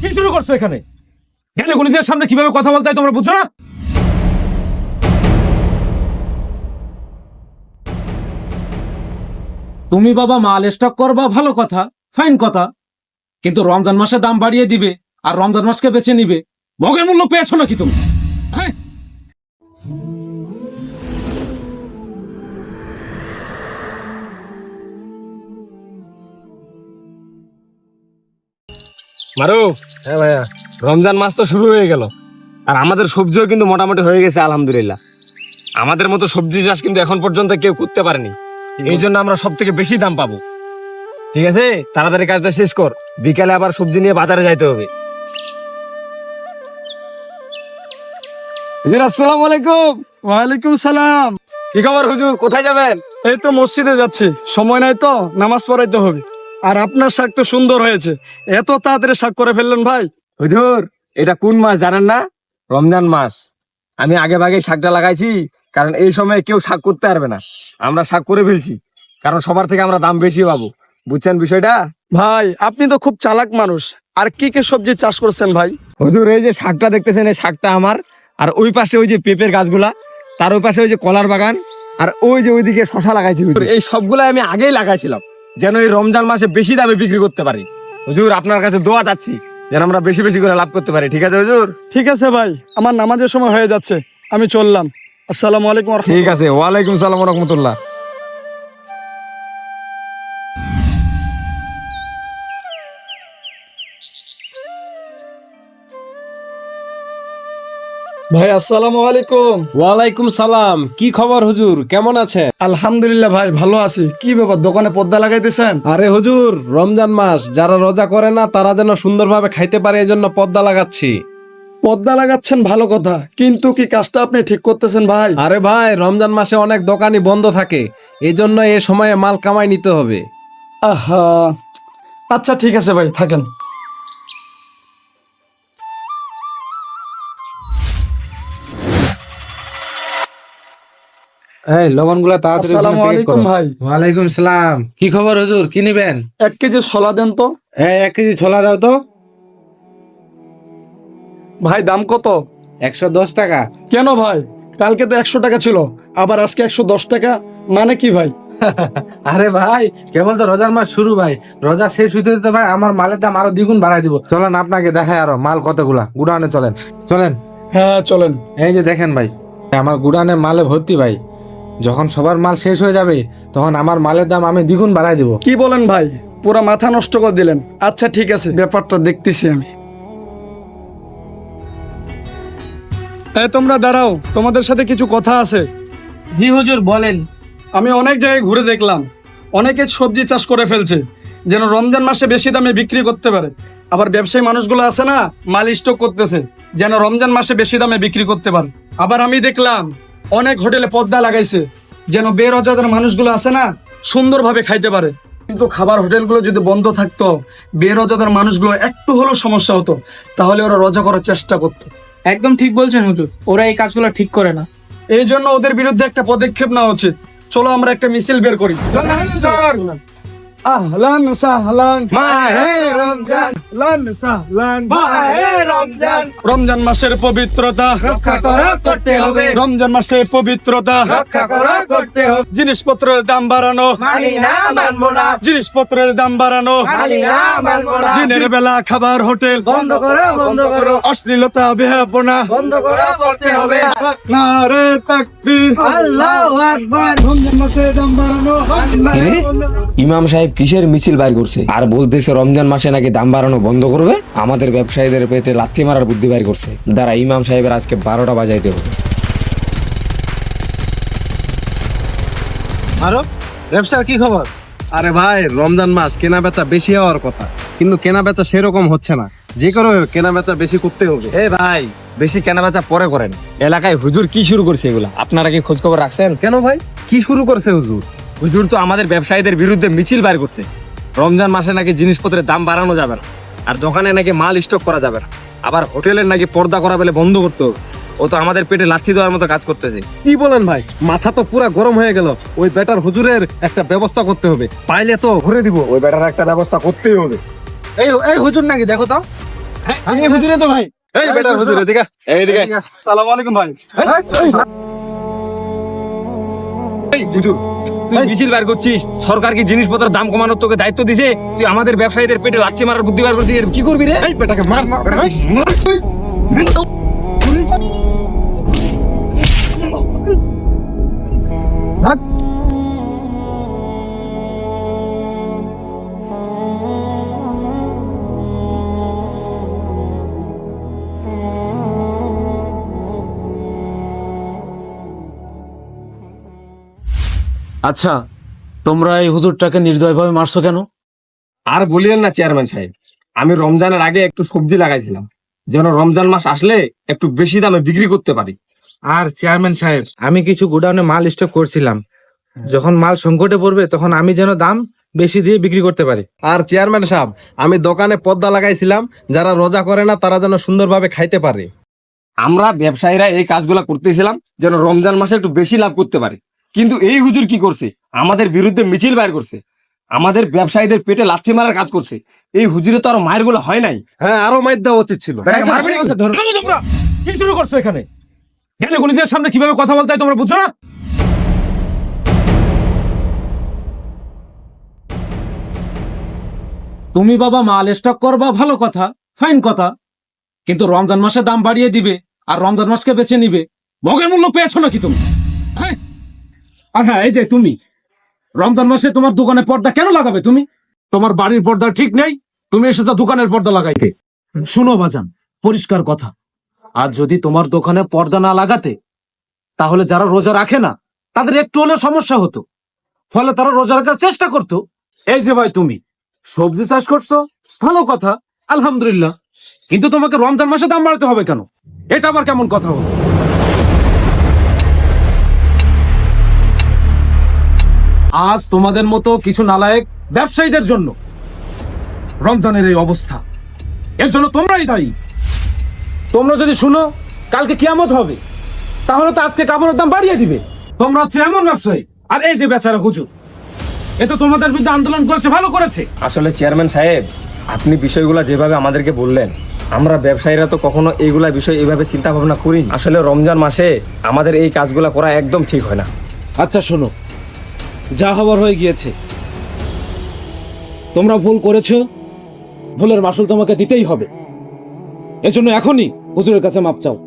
কি শুরু করছ এখানে? জ্ঞানী গুলিদের সামনে কীভাবে কথা বলতে হয় তোমরা বুঝছ না? তুমি বাবা মাল স্টক করবা, ভালো কথা ফাইন কথা। কিন্তু রমজান মাসে দাম বাড়িয়ে দিবে, আর রমজান মাসকে বেছে নিবে। ভোগের মূল্য পেয়েছ নাকি তুমি? হ্যাঁ? মারু? হ্যাঁ ভাইয়া। রমজান মাস তো শুরু হয়ে গেল। আর আমাদের সবজিও কিন্তু মোটামুটি হয়ে গেছে আলহামদুলিল্লাহ। আমাদের মতো সবজি চাষ কিন্তু এখন পর্যন্ত কেউ করতে পারেনি। এই জন্য আমরা সব থেকে বেশি দাম পাবো। ঠিক আছে? তাড়াতাড়ি কাজটা শেষ কর। বিকালে আবার সবজি নিয়ে বাজারে যাইতে হবে। হুজুর আসসালামু আলাইকুম। ওয়ালাইকুম সালাম। কি খবর হুজুর? কোথায় যাবেন? এই তো মসজিদে যাচ্ছি। সময় নাই তো নামাজ পড়াইতে হবে। আর আপনার শাক তো সুন্দর হয়েছে। এত তাড়াতাড়ি শাক করে ফেললেন ভাই। হুজুর এটা কোন মাস জানেন না? রমজান মাস। আমি আগে ভাগে শাকটা লাগাইছি কারণ এই সময় কেউ শাক করতে পারবে না। আমরা শাক করে ফেলছি কারণ সবার থেকে আমরা দাম বেশি পাবো। বুঝছেন বিষয়টা? ভাই আপনি তো খুব চালাক মানুষ। আর কি কি সবজি চাষ করছেন ভাই? হুজুর এই যে শাকটা দেখতেছেন এই শাকটা আমার। আর ওই পাশে ওই যে পেঁপের গাছগুলা তার ওই পাশে ওই যে কলার বাগান আর ওই যে ওইদিকে শশা লাগাইছি এই সবগুলো আমি আগেই লাগাইছিলাম। যেন এই রমজান মাসে বেশি দামে বিক্রি করতে পারি। হুজুর আপনার কাছে দোয়া চাচ্ছি যেন আমরা বেশি বেশি করে লাভ করতে পারি। ঠিক আছে হুজুর? ঠিক আছে ভাই আমার নামাজের সময় হয়ে যাচ্ছে আমি চললাম। আসসালামু আলাইকুম ঠিক আছে ওয়ালাইকুম সালাম রহমতুল্লাহ। ভাই আসসালামু আলাইকুম। ওয়ালাইকুম সালাম। কি খবর হুজুর? কেমন আছেন? আলহামদুলিল্লাহ ভাই ভালো আছি। কি ব্যাপার দোকানে পর্দা লাগাইতেছেন? আরে হুজুর রমজান মাস যারা রোজা করে না তারা যেন সুন্দরভাবে খাইতে পারে এই জন্য পর্দা লাগাচ্ছি। পর্দা লাগাচ্ছেন ভালো কথা কিন্তু কি কাজটা আপনি ঠিক করতেছেন ভাই? আরে ভাই রমজান মাসে অনেক দোকানই বন্ধ থাকে এই জন্য এ সময়ে মাল কামাই নিতে হবে। আহা। আচ্ছা ঠিক আছে ভাই থাকেন। এই লবণগুলা তাড়াতাড়ি আসসালামু আলাইকুম ভাই। ওয়ালাইকুম সালাম। কি খবর হুজুর? কি নিবেন? এক কেজি ছোলা দেন তো। এই এক কেজি ছোলা দাও তো। ভাই দাম কত? একশো দশ টাকা। কেন ভাই? কালকে তো একশো টাকা ছিল আবার আজকে একশো দশ টাকা। মানে কি ভাই? আরে ভাই কেবল তো রোজার মাস শুরু ভাই। রোজা শেষ হইতে হইতে ভাই আমার মালের দাম আরও দ্বিগুণ বাড়াই দিব। চলেন আপনাকে দেখাই আরও মাল কতগুলা। গুডাউনে চলেন। চলেন। হ্যাঁ চলেন। এই যে দেখেন ভাই আমার গুডানে মালে ভর্তি ভাই। যখন সবার মাল শেষ হয়ে যাবে তখন আমার মালের দাম আমি দ্বিগুণ বাড়াই দিব। কি বলেন ভাই? পুরো মাথা নষ্ট করে দিলেন। আচ্ছা ঠিক আছে ব্যাপারটা দেখতেছি আমি। এই তোমরা দাঁড়াও তোমাদের সাথে কিছু কথা আছে। জি হুজুর বলেন। আমি অনেক জায়গায় ঘুরে দেখলাম। অনেকে সবজি চাষ করে ফেলছে যেন রমজান মাসে বেশি দামে বিক্রি করতে পারে। আবার ব্যবসায়ী মানুষগুলো আছে না মাল স্টক করতেছে যেন রমজান মাসে বেশি দামে বিক্রি করতে পারে। আবার আমি দেখলাম অনেক হোটেলে পদ্মা লাগাইছে যেন বেরোজাদের মানুষগুলো আছে না সুন্দরভাবে খাইতে পারে। কিন্তু খাবার হোটেলগুলো যদি বন্ধ থাকতো বেরোজাদার মানুষগুলো একটু হলেও সমস্যা হতো তাহলে ওরা রোজা করার চেষ্টা করতো। একদম ঠিক বলছেন হুজুর ওরা এই কাজগুলো ঠিক করে না। এই জন্য ওদের বিরুদ্ধে একটা পদক্ষেপ নেওয়া উচিত। চলো আমরা একটা মিছিল বের করি। আহলান সাহলান আহলান সাহলান রমজান। মাসের পবিত্রতা। রক্ষা করা করতে হবে। রমজান মাসের পবিত্রতা। রক্ষা করা করতে হবে। জিনিসপত্রের দাম বাড়ানো। মানি না মানবো না। জিনিসপত্রের দাম বাড়ানো। মানি না মানবো না। দিনের বেলা খাবার হোটেল। বন্ধ করো বন্ধ করো। অশ্লীলতা বেহাপনা। বন্ধ করো করতে হবে। নারে তাকবীর। আল্লাহু আকবার। রমজান মাসের দাম বাড়ানো। ইমাম সাহেব কিসের মিছিল বাইর করছে? আর বলতেছে রমজান মাসে নাকি দাম বাড়ানো বন্ধ করবে? আমাদের ব্যবসায়ীদের পেটে লাথি মারার বুদ্ধি বাইর করছে। দ্বারা ইমাম সাহেবের আজকে বারোটা বাজাইতে হবে। আরও ব্যবসার কি খবর? আরে ভাই রমজান মাস কেনা বেচা বেশি হওয়ার কথা। কিন্তু কেনা বেচা সেরকম হচ্ছে না। যে কোনো কেনা বেচা বেশি করতে হবে। এ ভাই বেশি কেনাবেচা পরে করেন। এলাকায় হুজুর কি শুরু করছে এগুলা? আপনারা কি খোঁজ খবর রাখছেন? কেন ভাই? কি শুরু করছে হুজুর? হুজুর তো আমাদের ব্যবসায়ীদের বিরুদ্ধে মিছিল বাইর করছে। রমজান মাসে নাকি জিনিসপত্রের দাম বাড়ানো যাবে না। আর দোকানে নাকি মাল স্টক করা যাবে না। আবার হোটেলের নাকি পর্দা করা বেলে বন্ধ করতে হবে। ও তো আমাদের পেটে লাথি দেওয়ার মতো কাজ করতেছে। কি বলেন ভাই? মাথা তো পুরা গরম হয়ে গেল। ওই বেটার হুজুরের একটা ব্যবস্থা করতে হবে। পাইলে তো ঘুরে দিব। ওই বেটার একটা ব্যবস্থা করতেই হবে। এই এই হুজুর নাকি দেখো তো। এই হুজুরে তো ভাই। এই বেটা হুজুর এদিকে এইদিকে সালাম আলাইকুম ভাই। এই হুজুর। তুই মিছিল বার করছিস? সরকার কি জিনিসপত্রের দাম কমানোর তোকে দায়িত্ব দিছে? তুই আমাদের ব্যবসায়ীদের পেটে লাঠি মারার বুদ্ধি বার করছিস? কি করবি রে? এই বেটাকে মার মার এই, আচ্ছা তোমরা এই হুজুরটাকে নির্দয়ভাবে মারছো কেন? আর বলিয়েন না চেয়ারম্যান সাহেব। আমি রমজানের আগে একটু সবজি লাগাইছিলাম। যেন রমজান মাস আসলে একটু বেশি দামে বিক্রি করতে পারি। আর চেয়ারম্যান সাহেব আমি কিছু গোডাউনে মাল স্টক করছিলাম। যখন মাল সংকটে পড়বে তখন আমি যেন দাম বেশি দিয়ে বিক্রি করতে পারি। আর চেয়ারম্যান সাহেব আমি দোকানে পর্দা লাগাইছিলাম। যারা রোজা করে না তারা যেন সুন্দরভাবে খাইতে পারে। আমরা ব্যবসায়ীরা এই কাজগুলো করতেছিলাম যেন রমজান মাসে একটু বেশি লাভ করতে পারে। কিন্তু এই হুজুর কি করছে? আমাদের বিরুদ্ধে মিছিল বাইর করছে। আমাদের ব্যবসায়ীদের পেটে লাথি মারার কাজ করছে। এই হুজুরে তো আর মায়েরগুলো হয় নাই। হ্যাঁ আরও মায়ের দেওয়া উচিত ছিল। কি শুরু করছ এখানে? গুলিদের সামনে কীভাবে কথা বলতে হয় তোমরা বুঝছ না? তুমি বাবা মাল স্টক করবা ভালো কথা ফাইন কথা। কিন্তু রমজান মাসে দাম বাড়িয়ে দিবে আর রমজান মাসকে বেছে নিবে। ভোগের মূল্য পেয়েছ নাকি তুমি? হ্যাঁ? আর হ্যাঁ এই যে তুমি, রমজান মাসে তোমার দোকানে পর্দা কেন লাগাবে তুমি? তোমার বাড়ির পর্দা ঠিক নেই, তুমি এসেছ দোকানের পর্দা লাগাইতে। শুনো বাজান, পরিষ্কার কথা। আর যদি তোমার দোকানে পর্দা না লাগাতে, তাহলে যারা রোজা রাখে না, তাদের একটু হলেও সমস্যা হতো। ফলে তারা রোজা রাখার চেষ্টা করতো। এই যে ভাই তুমি, সবজি চাষ করছ? ভালো কথা, আলহামদুলিল্লাহ। কিন্তু তোমাকে রমজান মাসে দাম বাড়াতে হবে কেন? এটা আবার কেমন কথা হলো? আজ তোমাদের মতো কিছু নালায়েক ব্যবসায়ীদের জন্য রমজানের এই অবস্থা। এর জন্য তোমরাই দায়ী। তোমরা যদি শুনো কালকে কিয়ামত হবে তাহলে তো আজকে কাপড়ের দাম বাড়িয়ে দিবে। তোমরা হচ্ছে এমন ব্যবসায়ী। আর এই যে বেচারা হুজুর এ তো তোমাদের বিরুদ্ধে আন্দোলন করেছে ভালো করেছে। আসলে চেয়ারম্যান সাহেব আপনি বিষয়গুলো যেভাবে আমাদেরকে বললেন আমরা ব্যবসায়ীরা তো কখনো এইগুলা বিষয় এইভাবে চিন্তা ভাবনা করি আসলে রমজান মাসে আমাদের এই কাজগুলো করা একদম ঠিক হয় না। আচ্ছা শোনো। যা হবার হয়ে গিয়েছে। তোমরা ভুল করেছ, ভুলের মাসুল তোমাকে দিতেই হবে। এজন্য এখনই হুজুরের কাছে মাপ চাও।